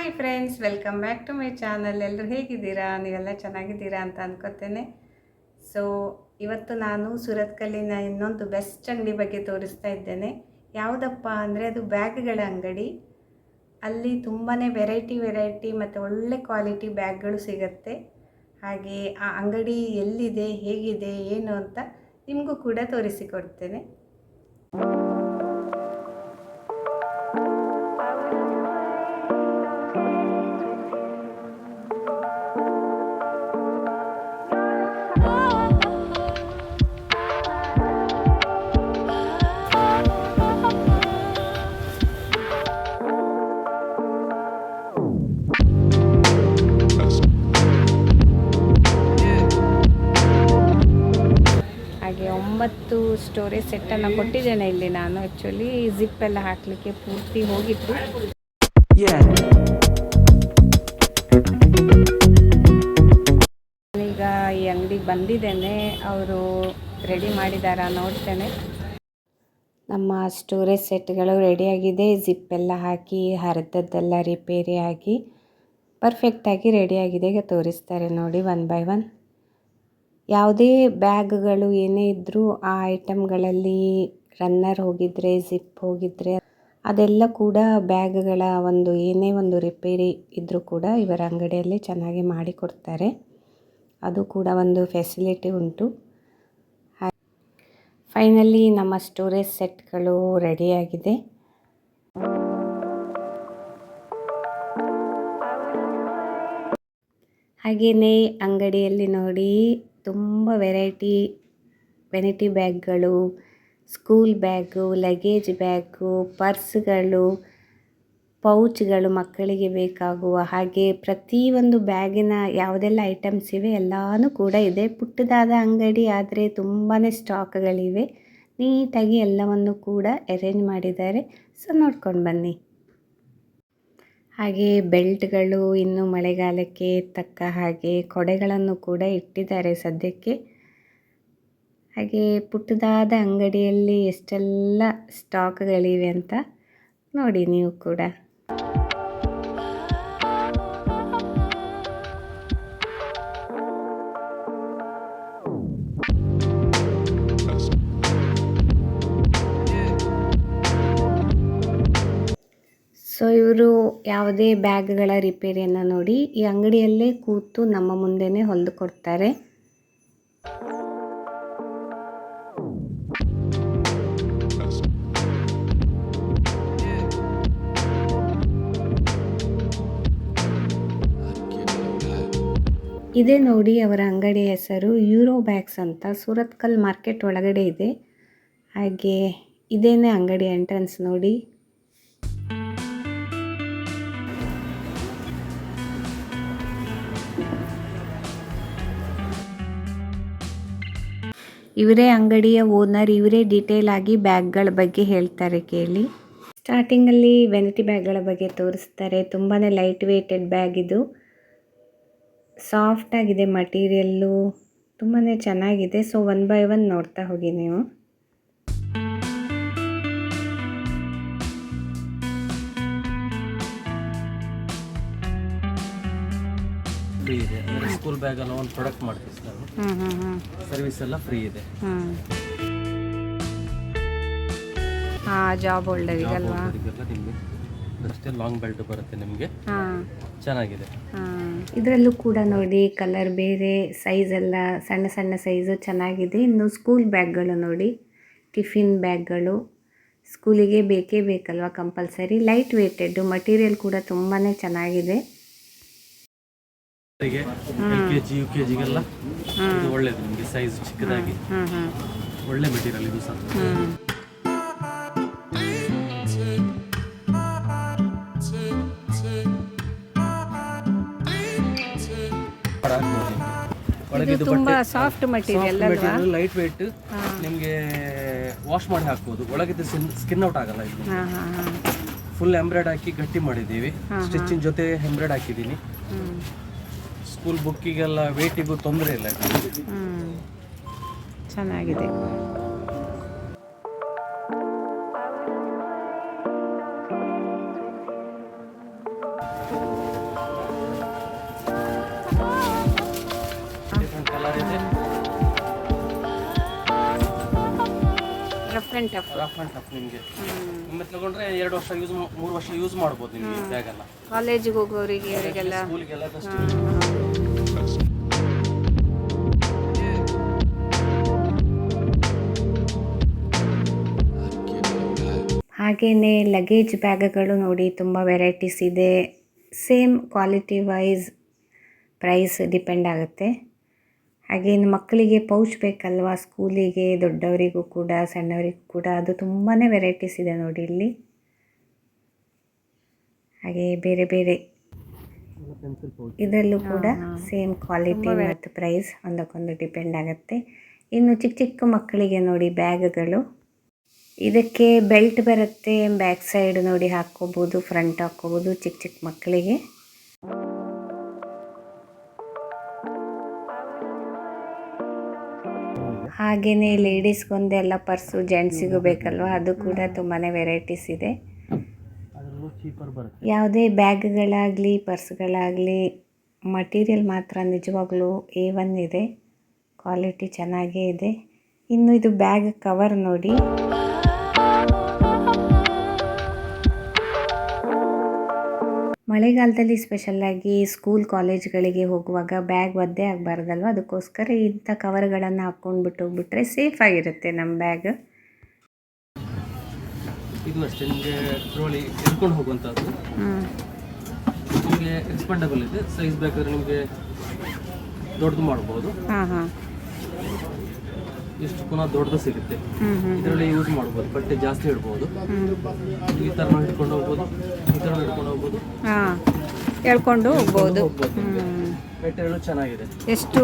Hi friends welcome back to my channel ಎಲ್ಲರೂ ಹೇಗಿದ್ದೀರಾ? ನೀವೆಲ್ಲ ಚೆನ್ನಾಗಿದ್ದೀರಾ ಅಂತ ಅಂದ್ಕೋತೇನೆ ಸೊ ಇವತ್ತು ನಾನು ಸುರತ್ಕಲ್ಲಿನ ಇನ್ನೊಂದು ಬೆಸ್ಟ್ ಅಂಗಡಿ ಬಗ್ಗೆ ತೋರಿಸ್ತಾ ಇದ್ದೇನೆ. ಯಾವುದಪ್ಪ ಅಂದರೆ ಅದು ಬ್ಯಾಗ್ಗಳ ಅಂಗಡಿ. ಅಲ್ಲಿ ತುಂಬಾ ವೆರೈಟಿ ವೆರೈಟಿ ಮತ್ತು ಒಳ್ಳೆ ಕ್ವಾಲಿಟಿ ಬ್ಯಾಗ್ಗಳು ಸಿಗತ್ತೆ. ಹಾಗೆ ಆ ಅಂಗಡಿ ಎಲ್ಲಿದೆ, ಹೇಗಿದೆ, ಏನು ಅಂತ ನಿಮಗೂ ಕೂಡ ತೋರಿಸಿಕೊಡ್ತೇನೆ. ಒಂಬತ್ತು ಸ್ಟೋರೇಜ್ ಸೆಟ್ಟನ್ನು ಕೊಟ್ಟಿದ್ದೇನೆ ಇಲ್ಲಿ ನಾನು. ಆ್ಯಕ್ಚುಲಿ ಜಿಪ್ ಎಲ್ಲ ಹಾಕಲಿಕ್ಕೆ ಪೂರ್ತಿ ಹೋಗಿತ್ತು. ಈಗ ಈ ಅಂಗಡಿಗೆ ಬಂದಿದ್ದೇನೆ. ಅವರು ರೆಡಿ ಮಾಡಿದಾರ ನೋಡ್ತೇನೆ. ನಮ್ಮ ಸ್ಟೋರೇಜ್ ಸೆಟ್ಗಳು ರೆಡಿಯಾಗಿದೆ ಜಿಪ್ ಎಲ್ಲ ಹಾಕಿ ಹರಿದದ್ದೆಲ್ಲ ರಿಪೇರಿ ಆಗಿ ಪರ್ಫೆಕ್ಟಾಗಿ ರೆಡಿಯಾಗಿದೆ ಈಗ ತೋರಿಸ್ತಾರೆ ನೋಡಿ ಒನ್ ಬೈ ಒನ್ ಯಾವುದೇ ಬ್ಯಾಗ್ಗಳು ಏನೇ ಇದ್ದರೂ ಆ ಐಟಮ್ಗಳಲ್ಲಿ ರನ್ನರ್ ಹೋಗಿದ್ದರೆ ಜಿಪ್ ಹೋಗಿದ್ದರೆ ಅದೆಲ್ಲ ಕೂಡ ಬ್ಯಾಗ್ಗಳ ಒಂದು ಏನೇ ಒಂದು ರಿಪೇರಿ ಇದ್ದರೂ ಕೂಡ ಇವರ ಅಂಗಡಿಯಲ್ಲಿ ಚೆನ್ನಾಗಿ ಮಾಡಿಕೊಡ್ತಾರೆ. ಅದು ಕೂಡ ಒಂದು ಫೆಸಿಲಿಟಿ ಉಂಟು. ಫೈನಲಿ ನಮ್ಮ ಸ್ಟೋರೇಜ್ ಸೆಟ್ಗಳು ರೆಡಿಯಾಗಿದೆ. ಹಾಗೆಯೇ ಅಂಗಡಿಯಲ್ಲಿ ನೋಡಿ ತುಂಬ ವೆರೈಟಿ ವೆನಿಟಿ ಬ್ಯಾಗ್ಗಳು ಸ್ಕೂಲ್ ಬ್ಯಾಗು ಲಗೇಜ್ ಬ್ಯಾಗು ಪರ್ಸ್ಗಳು ಪೌಚ್ಗಳು ಮಕ್ಕಳಿಗೆ ಬೇಕಾಗುವ ಹಾಗೆ ಪ್ರತಿಯೊಂದು ಬ್ಯಾಗಿನ ಯಾವುದೆಲ್ಲ ಐಟಮ್ಸ್ ಇವೆ ಎಲ್ಲನೂ ಕೂಡ ಇದೆ. ಪುಟ್ಟದಾದ ಅಂಗಡಿ ಆದರೆ ತುಂಬಾ ಸ್ಟಾಕ್ಗಳಿವೆ ನೀಟಾಗಿ ಎಲ್ಲವನ್ನು ಕೂಡ ಅರೇಂಜ್ ಮಾಡಿದ್ದಾರೆ. ಸೊ ನೋಡ್ಕೊಂಡು ಬನ್ನಿ. ಹಾಗೆ ಬೆಲ್ಟ್ಗಳು ಇನ್ನು ಮಳೆಗಾಲಕ್ಕೆ ತಕ್ಕ ಹಾಗೆ ಕೊಡೆಗಳನ್ನು ಕೂಡ ಇಟ್ಟಿದ್ದಾರೆ ಸದ್ಯಕ್ಕೆ. ಹಾಗೆ ಪುಟ್ಟದಾದ ಅಂಗಡಿಯಲ್ಲಿ ಎಷ್ಟೆಲ್ಲ ಸ್ಟಾಕ್ಗಳಿವೆ ಅಂತ ನೋಡಿ ನೀವು ಕೂಡ. ಇವರು ಯಾವುದೇ ಬ್ಯಾಗ್ಗಳ ರಿಪೇರಿಯನ್ನು ನೋಡಿ ಈ ಅಂಗಡಿಯಲ್ಲೇ ಕೂತು ನಮ್ಮ ಮುಂದೆನೇ ಹೊಲಿದು ಕೊಡ್ತಾರೆ. ಇದೇ ನೋಡಿ ಅವರ ಅಂಗಡಿ ಹೆಸರು ಯೂರೋ ಬ್ಯಾಗ್ಸ್ ಅಂತ. ಸೂರತ್ಕಲ್ ಮಾರ್ಕೆಟ್ ಒಳಗಡೆ ಇದೆ. ಹಾಗೆ ಇದೇನೇ ಅಂಗಡಿ ಎಂಟ್ರೆನ್ಸ್ ನೋಡಿ. ಇವರೇ ಅಂಗಡಿಯ ಓನರ್, ಇವರೇ ಡೀಟೇಲ್ ಆಗಿ ಬ್ಯಾಗ್ಗಳ ಬಗ್ಗೆ ಹೇಳ್ತಾರೆ ಕೇಳಿ. ಸ್ಟಾರ್ಟಿಂಗಲ್ಲಿ ವೆನಿಟಿ ಬ್ಯಾಗ್ಗಳ ಬಗ್ಗೆ ತೋರಿಸ್ತಾರೆ. ತುಂಬಾ ಲೈಟ್ ವೇಟೆಡ್ ಬ್ಯಾಗ್ ಇದು. ಸಾಫ್ಟ್ ಆಗಿದೆ ಮಟೀರಿಯಲ್ಲು ತುಂಬಾ ಚೆನ್ನಾಗಿದೆ. ಸೊ ಒನ್ ಬೈ ಒನ್ ನೋಡ್ತಾ ಹೋಗಿ ನೀವು. ಸ್ಕೂಲ್ ಬ್ಯಾಗ್ ಎಲ್ಲ ಒಂದು ಪ್ರಾಡಕ್ಟ್ ಮಾಡ್ತೀವಿ ಸರ್ವಿಸ್ ಎಲ್ಲ ಫ್ರೀ ಇದೆ. ಜಾಬ್ ಹೋಲ್ಡರಿಗಲ್ವಾ ಅವರಿಗೆಲ್ಲ ನಿಮಗೆ. ಅಷ್ಟೇ ಲಾಂಗ್ ಬೆಲ್ಟ್ ಬರುತ್ತೆ ನಿಮಗೆ. ಹಾಂ. ಚೆನ್ನಾಗಿದೆ. ಹಾಂ. ಇದರಲ್ಲೂ ಕೂಡ ನೋಡಿ ಕಲರ್ ಬೇರೆ ಸೈಜ್ ಎಲ್ಲ ಸಣ್ಣ ಸಣ್ಣ ಸೈಜು ಚೆನ್ನಾಗಿದೆ. ಇನ್ನು ಸ್ಕೂಲ್ ಬ್ಯಾಗ್ಗಳು ನೋಡಿ ಟಿಫಿನ್ ಬ್ಯಾಗ್ಗಳು ಸ್ಕೂಲಿಗೆ ಬೇಕೇ ಬೇಕಲ್ವಾ ಕಂಪಲ್ಸರಿ ಲೈಟ್ ವೇಟೆಡ್ ಮಟೀರಿಯಲ್ ಕೂಡ ತುಂಬಾ ಚೆನ್ನಾಗಿದೆ. L K G U K ಜಿಗೆಲ್ಲ ಇದು ಒಳ್ಳೇದು ನಿಮಗೆ ಸೈಜ್ ಚಿಕ್ಕದಾಗಿ. ಒಳ್ಳೆ ಮೆಟೀರಿಯಲ್ ಇದು ಸಹ. ಒಳಗೆ ಇದು ತುಂಬ ಸಾಫ್ಟ್ ಮೆಟೀರಿಯಲ್ ಅಲ್ವಾ? ಲೈಟ್ ವೆಯ್ಟ್ ನಿಮಗೆ ವಾಶ್ ಮಾಡಿ ಹಾಕ್ಬೋದು. ಒಳಗಿದ್ದು ಸ್ಕಿನ್ ಔಟ್ ಆಗಲ್ಲ ಇದು. ಫುಲ್ ಎಂಬ್ರಾಯ್ಡ್ ಹಾಕಿ ಗಟ್ಟಿ ಮಾಡಿದ್ದೀವಿ. ಸ್ಟಿಚಿಂಗ್ ಜೊತೆ ಎಂಬ್ರಾಯ್ಡ್ ಹಾಕಿದ್ದೀನಿ. ಸ್ಕೂಲ್ ಬುಕ್ಕಿಗೆಲ್ಲ ವೇಟಿಗೂ ತೊಂದರೆ ಇಲ್ಲ. ಹ್ಮ್. ಚೆನ್ನಾಗಿದೆ. ಡಿಫ್ರೆಂಟ್ ಕಲರ್ ಇದೆ. Rough and tough rough and tough ನಿಮಗೆ. ಒಮ್ಮೆ ತಗೊಂಡ್ರೆ ಎರಡು ವರ್ಷ ಯೂಸ್ ಮೂರು ವರ್ಷ ಯೂಸ್ ಮಾಡ್ಬೋದು ನಿಮಗೆ ಬ್ಯಾಗೆಲ್ಲ ಕಾಲೇಜಿಗೆ ಹೋಗೋರಿಗೆ ಅವರಿಗೆಲ್ಲ ಸ್ಕೂಲ್ಗೆಲ್ಲ ಬೆಸ್ಟ್ ಹಾಗೆಯೇ ಲಗೇಜ್ ಬ್ಯಾಗ್ಗಳು ನೋಡಿ ತುಂಬ ವೆರೈಟೀಸ್ ಇದೆ. Same quality wise price depend ಆಗುತ್ತೆ. ಹಾಗೆ ಇನ್ನು ಮಕ್ಕಳಿಗೆ ಪೌಚ್ ಬೇಕಲ್ವಾ? ಸ್ಕೂಲಿಗೆ ದೊಡ್ಡವರಿಗೂ ಕೂಡ ಸಣ್ಣವರಿಗೂ ಕೂಡ ಅದು ತುಂಬಾ ವೆರೈಟೀಸ್ ಇದೆ ನೋಡಿ ಇಲ್ಲಿ. ಹಾಗೆ ಬೇರೆ ಬೇರೆ ಇದರಲ್ಲೂ ಕೂಡ ಸೇಮ್ ಕ್ವಾಲಿಟಿ ಮತ್ತು ಪ್ರೈಸ್ ಒಂದಕ್ಕೊಂದು ಡಿಪೆಂಡ್ ಆಗುತ್ತೆ. ಇನ್ನು ಚಿಕ್ಕ ಚಿಕ್ಕ ಮಕ್ಕಳಿಗೆ ನೋಡಿ ಬ್ಯಾಗ್ಗಳು. ಇದಕ್ಕೆ ಬೆಲ್ಟ್ ಬರುತ್ತೆ ಬ್ಯಾಕ್ ಸೈಡ್ ನೋಡಿ ಹಾಕ್ಕೋಬೋದು ಫ್ರಂಟ್ ಹಾಕ್ಕೋಬೋದು ಚಿಕ್ಕ ಚಿಕ್ಕ ಮಕ್ಕಳಿಗೆ. ಹಾಗೆಯೇ ಲೇಡೀಸ್ಗೊಂದೆಲ್ಲ ಪರ್ಸು ಜೆಂಟ್ಸಿಗೂ ಬೇಕಲ್ವ? ಅದು ಕೂಡ ತುಂಬಾ ವೆರೈಟೀಸ್ ಇದೆ. ಯಾವುದೇ ಬ್ಯಾಗ್ಗಳಾಗಲಿ ಪರ್ಸ್ಗಳಾಗಲಿ ಮಟೀರಿಯಲ್ ಮಾತ್ರ ನಿಜವಾಗ್ಲೂ ಎ ಒನ್ ಇದೆ. ಕ್ವಾಲಿಟಿ ಚೆನ್ನಾಗೇ ಇದೆ. ಇನ್ನು ಇದು ಬ್ಯಾಗ್ ಕವರ್ ನೋಡಿ. ಮಳೆಗಾಲದಲ್ಲಿ ಸ್ಪೆಷಲ್ಲಾಗಿ ಸ್ಕೂಲ್ ಕಾಲೇಜ್ಗಳಿಗೆ ಹೋಗುವಾಗ ಬ್ಯಾಗ್ ಒದ್ದೆ ಆಗಬಾರ್ದಲ್ವ? ಅದಕ್ಕೋಸ್ಕರ ಇಂಥ ಕವರ್ಗಳನ್ನು ಹಾಕ್ಕೊಂಡ್ಬಿಟ್ಟು ಹೋಗ್ಬಿಟ್ರೆ ಸೇಫ್ ಆಗಿರುತ್ತೆ ನಮ್ಮ ಬ್ಯಾಗ್ ಇದು ಅಷ್ಟೇ ನಿಮಗೆ ಟ್ರೋಲಿ ಎತ್ಕೊಂಡು ಹೋಗುವಂಥದ್ದು. ನಿಮಗೆ ಎಕ್ಸ್ಪೆಂಡಬಲ್ ಇದೆ. ಸೈಜ್ ಬೇಕಾದ್ರೆ ನಿಮಗೆ ದೊಡ್ಡದು ಮಾಡ್ಬೋದು. ಹಾಂ ಹಾಂ. ಇಷ್ಟು ಪುನಃ ದೊಡ್ಡದು ಸಿಗುತ್ತೆ. ಇದರಲ್ಲಿ ಯೂಸ್ ಮಾಡಬಹುದು ಬಟ್ಟೆ ಜಾಸ್ತಿ ಇಡ್ಬೋದು. ಈ ತರ ಹಿಡ್ಕೊಂಡು ಹೋಗ್ಬೋದು ಈ ತರ ಹಿಡ್ಕೊಂಡು ಹೋಗ್ಬೋದು. ಹಾಂ ಹೇಳ್ಕೊಂಡು ಹೋಗ್ಬೋದು. ಮೆಟೀರಿಯಲ್ ಚೆನ್ನಾಗಿದೆ. ಎಷ್ಟು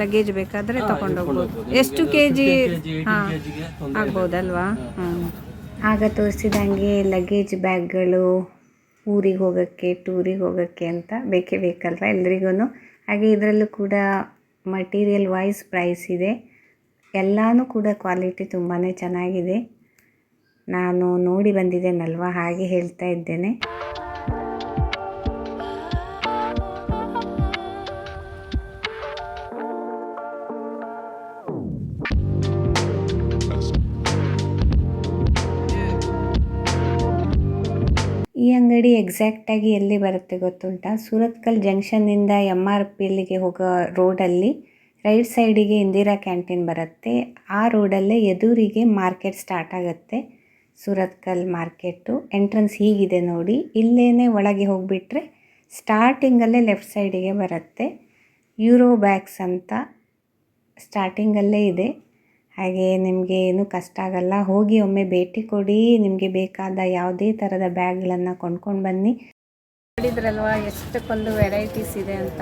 ಲಗೇಜ್ ಬೇಕಾದ್ರೆ ತಗೊಂಡು ಹೋಗ್ಬೋದು. ಎಷ್ಟು ಕೆ ಜಿ 15 kg, 18 kg ಗೆ ತೊಂದ್ರೆ ಇಲ್ಲ. ಆಗ್ಬೋದಲ್ವಾ? ಆಗ ತೋರಿಸಿದಂಗೆ ಲಗೇಜ್ ಬ್ಯಾಗ್ಗಳು ಊರಿಗೆ ಹೋಗೋಕ್ಕೆ ಟೂರಿಗೆ ಹೋಗೋಕ್ಕೆ ಅಂತ ಬೇಕೇ ಬೇಕಲ್ವ ಎಲ್ರಿಗೂ ಹಾಗೆ ಇದರಲ್ಲೂ ಕೂಡ ಮಟೀರಿಯಲ್ ವೈಸ್ ಪ್ರೈಸ್ ಇದೆ. ಎಲ್ಲನೂ ಕೂಡ ಕ್ವಾಲಿಟಿ ತುಂಬಾ ಚೆನ್ನಾಗಿದೆ. ನಾನು ನೋಡಿ ಬಂದಿದ್ದೇನಲ್ವ? ಹಾಗೆ ಹೇಳ್ತಾ ಇದ್ದೇನೆ. ಈ ಅಂಗಡಿ ಎಕ್ಸಾಕ್ಟಾಗಿ ಎಲ್ಲಿ ಬರುತ್ತೆ ಗೊತ್ತುಂಟಾ? ಸುರತ್ಕಲ್ ಜಂಕ್ಷನ್ನಿಂದ ಎಂ ಆರ್ ಪಿಲ್ಲಿಗೆ ಹೋಗೋ ರೋಡಲ್ಲಿ ರೈಟ್ ಸೈಡಿಗೆ ಇಂದಿರಾ ಕ್ಯಾಂಟೀನ್ ಬರುತ್ತೆ. ಆ ರೋಡಲ್ಲೇ ಎದುರಿಗೆ ಮಾರ್ಕೆಟ್ ಸ್ಟಾರ್ಟ್ ಆಗುತ್ತೆ. ಸುರತ್ಕಲ್ ಮಾರ್ಕೆಟು ಎಂಟ್ರೆನ್ಸ್ ಹೀಗಿದೆ ನೋಡಿ. ಇಲ್ಲೇ ಒಳಗೆ ಹೋಗಿಬಿಟ್ರೆ ಸ್ಟಾರ್ಟಿಂಗಲ್ಲೇ ಲೆಫ್ಟ್ ಸೈಡಿಗೆ ಬರುತ್ತೆ. ಯೂರೋ ಬ್ಯಾಗ್ಸ್ ಅಂತ ಸ್ಟಾರ್ಟಿಂಗಲ್ಲೇ ಇದೆ. ಹಾಗೆ ನಿಮಗೆ ಏನೂ ಕಷ್ಟ ಆಗಲ್ಲ. ಹೋಗಿ ಒಮ್ಮೆ ಭೇಟಿ ಕೊಡಿ. ನಿಮಗೆ ಬೇಕಾದ ಯಾವುದೇ ಥರದ ಬ್ಯಾಗ್ಗಳನ್ನು ಕೊಂಡ್ಕೊಂಡು ಬನ್ನಿ. ನೋಡಿದ್ರಲ್ವ, ಎಷ್ಟಕ್ಕೊಂದು ವೆರೈಟೀಸ್ ಇದೆ ಅಂತ.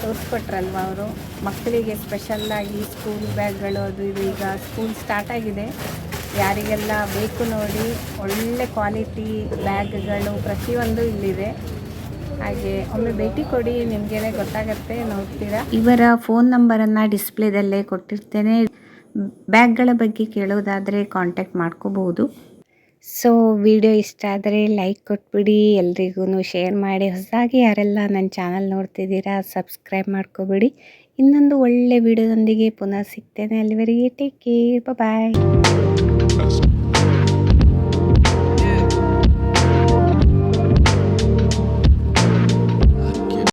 ತೋರಿಸ್ಕೊಟ್ರಲ್ವ ಅವರು? ಮಕ್ಕಳಿಗೆ ಸ್ಪೆಷಲ್ಲಾಗಿ ಸ್ಕೂಲ್ ಬ್ಯಾಗ್ಗಳು ಅದು ಇದು ಈಗ ಸ್ಕೂಲ್ ಸ್ಟಾರ್ಟ್ ಆಗಿದೆ. ಯಾರಿಗೆಲ್ಲ ಬೇಕು ನೋಡಿ ಒಳ್ಳೆ ಕ್ವಾಲಿಟಿ ಬ್ಯಾಗ್ಗಳು ಪ್ರತಿಯೊಂದು ಇಲ್ಲಿದೆ. ಹಾಗೆ ಒಮ್ಮೆ ಭೇಟಿ ಕೊಡಿ, ನಿಮಗೇನೆ ಗೊತ್ತಾಗತ್ತೆ, ನೋಡ್ತೀರಾ? ಇವರ ಫೋನ್ ನಂಬರನ್ನು ಡಿಸ್ಪ್ಲೇದಲ್ಲೇ ಕೊಟ್ಟಿರ್ತೇನೆ. ಬ್ಯಾಗ್ಗಳ ಬಗ್ಗೆ ಕೇಳೋದಾದರೆ ಕಾಂಟ್ಯಾಕ್ಟ್ ಮಾಡ್ಕೋಬಹುದು. ಸೊ ವಿಡಿಯೋ ಇಷ್ಟ ಆದರೆ ಲೈಕ್ ಕೊಟ್ಬಿಡಿ. ಎಲ್ರಿಗೂ ಶೇರ್ ಮಾಡಿ. ಹೊಸದಾಗಿ ಯಾರೆಲ್ಲ ನನ್ನ ಚಾನಲ್ ನೋಡ್ತಿದ್ದೀರಾ ಸಬ್ಸ್ಕ್ರೈಬ್ ಮಾಡ್ಕೋಬಿಡಿ. ಇನ್ನೊಂದು ಒಳ್ಳೆ ವಿಡಿಯೋದೊಂದಿಗೆ ಪುನಃ ಸಿಗ್ತೇನೆ ಅಲ್ಲಿವರೆಗೆ. Take care bye